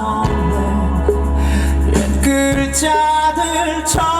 없는 옛 글자들처럼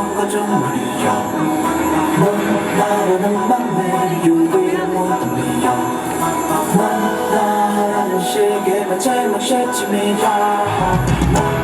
어떤 거짓말이야 넌 나라는 맘에 유일한 모둠이야 난 나라는 시계만 멋있지이야 넌